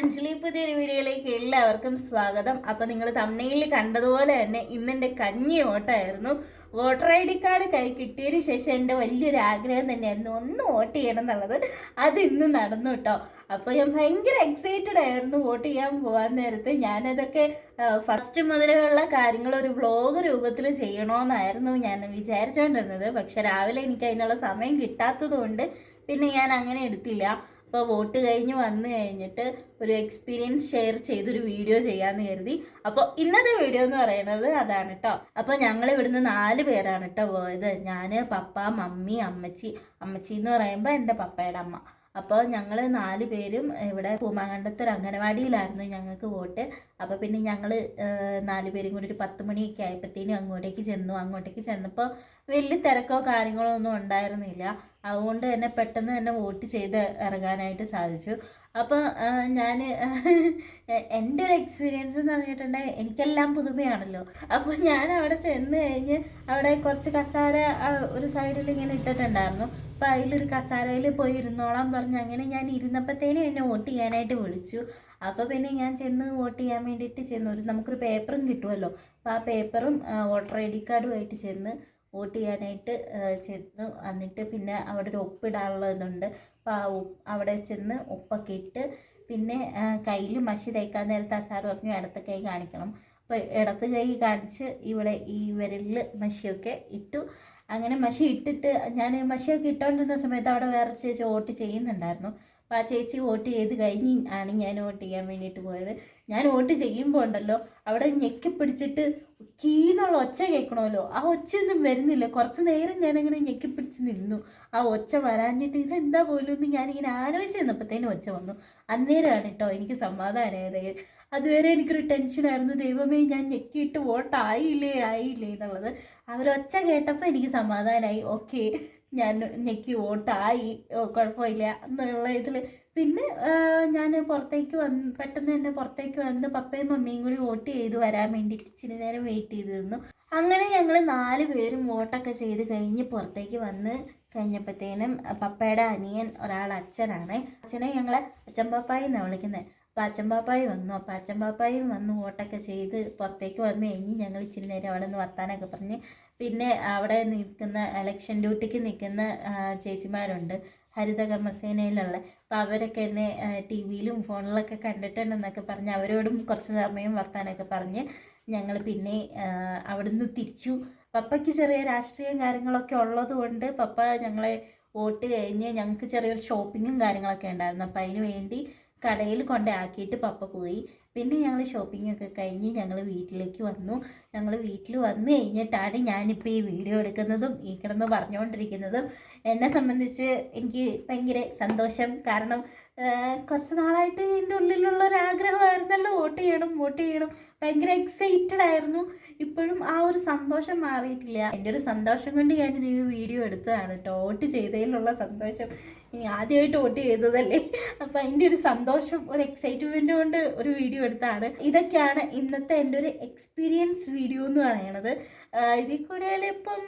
അഞ്ജലി പുതിയൊരു വീഡിയോയിലേക്ക് എല്ലാവർക്കും സ്വാഗതം. അപ്പൊ നിങ്ങൾ തമ്മയിൽ കണ്ടതുപോലെ തന്നെ ഇന്നെന്റെ കഞ്ഞി ഓട്ടമായിരുന്നു വോട്ടർ ഐ ഡി കാർഡ് കൈ കിട്ടിയതിന് ശേഷം എന്റെ വലിയൊരു ആഗ്രഹം തന്നെയായിരുന്നു ഒന്ന് വോട്ട് ചെയ്യണം എന്നുള്ളത്. അത് ഇന്ന് നടന്നു കേട്ടോ അപ്പോൾ ഞാൻ ഭയങ്കര എക്സൈറ്റഡ് ആയിരുന്നു വോട്ട് ചെയ്യാൻ പോകാൻ നേരത്ത്. ഞാനതൊക്കെ ഫസ്റ്റ് മുതലുള്ള കാര്യങ്ങൾ ഒരു വ്ളോഗ് രൂപത്തിൽ ചെയ്യണമെന്നായിരുന്നു ഞാൻ വിചാരിച്ചുകൊണ്ടിരുന്നത് പക്ഷെ രാവിലെ എനിക്ക് അതിനുള്ള സമയം കിട്ടാത്തത് കൊണ്ട് പിന്നെ ഞാൻ അങ്ങനെ എടുത്തില്ല. അപ്പോൾ വോട്ട് കഴിഞ്ഞ് വന്നു കഴിഞ്ഞിട്ട് ഒരു എക്സ്പീരിയൻസ് ഷെയർ ചെയ്തൊരു വീഡിയോ ചെയ്യാമെന്ന് കരുതി. അപ്പോൾ ഇന്നത്തെ വീഡിയോ എന്ന് പറയുന്നത് അതാണ് കേട്ടോ അപ്പോൾ ഞങ്ങൾ ഇവിടുന്ന് നാല് പേരാണ് കേട്ടോ പോയത്. ഞാൻ പപ്പ മമ്മി അമ്മച്ചി. അമ്മച്ചി എന്ന് പറയുമ്പോൾ എന്റെ പപ്പയുടെ അമ്മ. അപ്പോൾ ഞങ്ങൾ നാല് പേരും ഇവിടെ പൂമാങ്കണ്ടത്ത് ഒരു അംഗനവാടിയിലായിരുന്നു ഞങ്ങൾക്ക് വോട്ട്. അപ്പോൾ പിന്നെ ഞങ്ങൾ നാല് പേരും കൂടി ഒരു പത്ത് മണിയൊക്കെ ആയപ്പോഴത്തേനും അങ്ങോട്ടേക്ക് ചെന്നു. അങ്ങോട്ടേക്ക് ചെന്നപ്പോൾ വലിയ തിരക്കോ കാര്യങ്ങളോ ഒന്നും ഉണ്ടായിരുന്നില്ല. അതുകൊണ്ട് തന്നെ പെട്ടെന്ന് തന്നെ വോട്ട് ചെയ്ത് ഇറങ്ങാനായിട്ട് സാധിച്ചു. അപ്പോൾ ഞാൻ എന്റെ ഒരു എക്സ്പീരിയൻസ് എന്ന് പറഞ്ഞിട്ടുണ്ടെങ്കിൽ എനിക്കെല്ലാം പുതുമയാണല്ലോ. അപ്പോൾ ഞാൻ അവിടെ ചെന്ന് കഴിഞ്ഞ് അവിടെ കുറച്ച് കസാര ഒരു സൈഡിൽ ഇങ്ങനെ ഇട്ടിട്ടുണ്ടായിരുന്നു. അപ്പോൾ അതിലൊരു കസാരയിൽ പോയി ഇരുന്നോളാം പറഞ്ഞു അങ്ങനെ ഞാൻ ഇരുന്നപ്പോഴത്തേനും എന്നെ വോട്ട് ചെയ്യാനായിട്ട് വിളിച്ചു. അപ്പോൾ പിന്നെ ഞാൻ ചെന്ന് വോട്ട് ചെയ്യാൻ വേണ്ടിയിട്ട് ചെന്നു ഒരു നമുക്കൊരു പേപ്പറും കിട്ടുമല്ലോ അപ്പോൾ ആ പേപ്പറും വോട്ടർ ഐ ഡി കാർഡുമായിട്ട് ചെന്ന് വോട്ട് ചെയ്യാനായിട്ട് ചെന്നു എന്നിട്ട് പിന്നെ അവിടെ ഒരു ഒപ്പിടാനുള്ള ഇതുണ്ട് അപ്പോൾ അവിടെ ചെന്ന് ഉപ്പൊക്കെ ഇട്ട് പിന്നെ കയ്യിൽ മഷി തേക്കാൻ നേരത്തെ ആ പറഞ്ഞു ഇടത്ത് കൈ കാണിക്കണം. അപ്പോൾ ഇടത്ത് കൈ കാണിച്ച് ഇവിടെ ഈ വിരലിൽ മഷിയൊക്കെ ഇട്ടു. അങ്ങനെ മഷി ഇട്ടിട്ട് ഞാൻ മഷിയൊക്കെ ഇട്ടുകൊണ്ടിരുന്ന സമയത്ത് അവിടെ വേറെ ചേച്ചി ഓട്ട് ചെയ്യുന്നുണ്ടായിരുന്നു. അപ്പോൾ ആ ചേച്ചി വോട്ട് ചെയ്ത് കഴിഞ്ഞ് ആണ് ഞാൻ വോട്ട് ചെയ്യാൻ വേണ്ടിയിട്ട് പോയത്. ഞാൻ വോട്ട് ചെയ്യുമ്പോൾ ഉണ്ടല്ലോ അവിടെ ഞെക്കി പിടിച്ചിട്ട് കീന്നുള്ള ഒച്ച കേൾക്കണമല്ലോ. ആ ഒച്ചയൊന്നും വരുന്നില്ല. കുറച്ച് നേരം ഞാനങ്ങനെ ഞെക്കി പിടിച്ച് നിന്നു. ആ ഒച്ച വരാഞ്ഞിട്ട് ഇതെന്താ പോലും എന്ന് ഞാനിങ്ങനെ ആലോചിച്ച് നിന്നപ്പോഴത്തേനും ഒച്ച വന്നു. അന്നേരമാണ് കേട്ടോ എനിക്ക് സമാധാനമായത്. അതുവരെ എനിക്കൊരു ടെൻഷനായിരുന്നു ദൈവമേ ഞാൻ ഞെക്കിയിട്ട് വോട്ടായില്ലേ? ആയില്ലേ എന്നുള്ളത്. അവരൊച്ച കേട്ടപ്പോൾ എനിക്ക് സമാധാനമായി. ഓക്കെ ഞാൻ ഞെക്കി വോട്ടായി കുഴപ്പമില്ല എന്നുള്ള ഇതിൽ പിന്നെ ഞാൻ പുറത്തേക്ക് വന്ന് പെട്ടെന്ന് തന്നെ പുറത്തേക്ക് വന്ന് പപ്പയും മമ്മിയും കൂടി വോട്ട് ചെയ്ത് വരാൻ വേണ്ടിയിട്ട് ഇച്ചിരി നേരം വെയിറ്റ് ചെയ്ത് നിന്നു. അങ്ങനെ ഞങ്ങൾ നാല് പേരും വോട്ടൊക്കെ ചെയ്ത് കഴിഞ്ഞ് പുറത്തേക്ക് വന്ന് കഴിഞ്ഞപ്പോഴത്തേനും പപ്പയുടെ അനിയൻ ഒരാൾ അച്ഛനാണ്. അച്ഛനെ ഞങ്ങളെ അച്ഛൻ പപ്പായി എന്നാണ് വിളിക്കുന്നത് അപ്പോൾ അച്ഛൻ പാപ്പായി വന്നു. അപ്പോൾ അച്ഛൻ പാപ്പായും വന്ന് ഓട്ടൊക്കെ ചെയ്ത് പുറത്തേക്ക് വന്ന് കഴിഞ്ഞ് ഞങ്ങൾ ഇച്ചിരി നേരം അവിടെ നിന്ന് വർത്താനൊക്കെ പറഞ്ഞ് പിന്നെ അവിടെ നിൽക്കുന്ന ഇലക്ഷൻ ഡ്യൂട്ടിക്ക് നിൽക്കുന്ന ചേച്ചിമാരുണ്ട്. ഹരിത കർമ്മസേനയിലുള്ള അപ്പോൾ അവരൊക്കെ എന്നെ ടി വിയിലും ഫോണിലൊക്കെ കണ്ടിട്ടുണ്ടെന്നൊക്കെ പറഞ്ഞ് അവരോടും കുറച്ച് സമയം വർത്താനൊക്കെ പറഞ്ഞ് ഞങ്ങൾ പിന്നെ അവിടുന്ന് തിരിച്ചു. പപ്പയ്ക്ക് ചെറിയ രാഷ്ട്രീയം കാര്യങ്ങളൊക്കെ ഉള്ളത് കൊണ്ട് പപ്പ ഞങ്ങളെ വോട്ട് കഴിഞ്ഞ് ഞങ്ങൾക്ക് ചെറിയൊരു ഷോപ്പിങ്ങും കാര്യങ്ങളൊക്കെ ഉണ്ടായിരുന്നു. അപ്പോൾ അതിന് വേണ്ടി കടയിൽ കൊണ്ടാക്കിയിട്ട് പപ്പ പോയി. പിന്നെ ഞങ്ങൾ ഷോപ്പിംഗ് ഒക്കെ കഴിഞ്ഞ് ഞങ്ങൾ വീട്ടിലേക്ക് വന്നു. ഞങ്ങൾ വീട്ടിൽ വന്നു കഴിഞ്ഞിട്ടാണ് ഞാനിപ്പോൾ ഈ വീഡിയോ എടുക്കുന്നതും ഈ കിടന്ന് പറഞ്ഞുകൊണ്ടിരിക്കുന്നതും എന്നെ സംബന്ധിച്ച് എനിക്ക് ഭയങ്കര സന്തോഷം. കാരണം കുറച്ച് നാളായിട്ട് എന്റെ ഉള്ളിലുള്ള ഒരു വോട്ട് ചെയ്യണം വോട്ട് ചെയ്യണം. ഭയങ്കര എക്സൈറ്റഡ് ആയിരുന്നു. ഇപ്പോഴും ആ ഒരു സന്തോഷം മാറിയിട്ടില്ല. എന്റെ ഒരു സന്തോഷം കൊണ്ട് ഞാനൊരു വീഡിയോ എടുത്തതാണ് കേട്ടോ വോട്ട് ചെയ്തതിലുള്ള സന്തോഷം. ആദ്യമായിട്ട് വോട്ട് ചെയ്തതല്ലേ? അപ്പം അതിന്റെ ഒരു സന്തോഷം ഒരു എക്സൈറ്റ്മെന്റ് കൊണ്ട് ഒരു വീഡിയോ എടുത്താണ്. ഇതൊക്കെയാണ് ഇന്നത്തെ എന്റെ ഒരു എക്സ്പീരിയൻസ് വീഡിയോ എന്ന് പറയണത്. ഇതിൽ കൂടുതൽ ഇപ്പം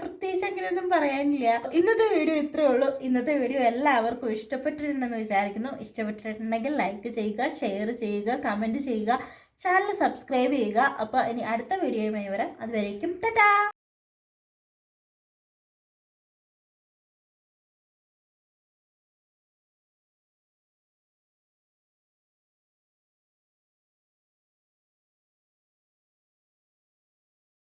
പ്രത്യേകിച്ച് അങ്ങനെയൊന്നും പറയാനില്ല. ഇന്നത്തെ വീഡിയോ ഇത്രയേ ഉള്ളൂ. ഇന്നത്തെ വീഡിയോ എല്ലാവർക്കും ഇഷ്ടപ്പെട്ടിട്ടുണ്ടെന്ന് വിചാരിക്കുന്നു. ഇഷ്ടപ്പെട്ടിട്ടുണ്ടെങ്കിൽ ലൈക്ക് ചെയ്യുക ഷെയർ ചെയ്യുക കമന്റ് ചെയ്യുക. ചാനൽ സബ്സ്ക്രൈബ് ചെയ്യുക. അപ്പോൾ ഇനി അടുത്ത വീഡിയോയുമായി വരാം. അതുവരേക്കും ടാറ്റാ!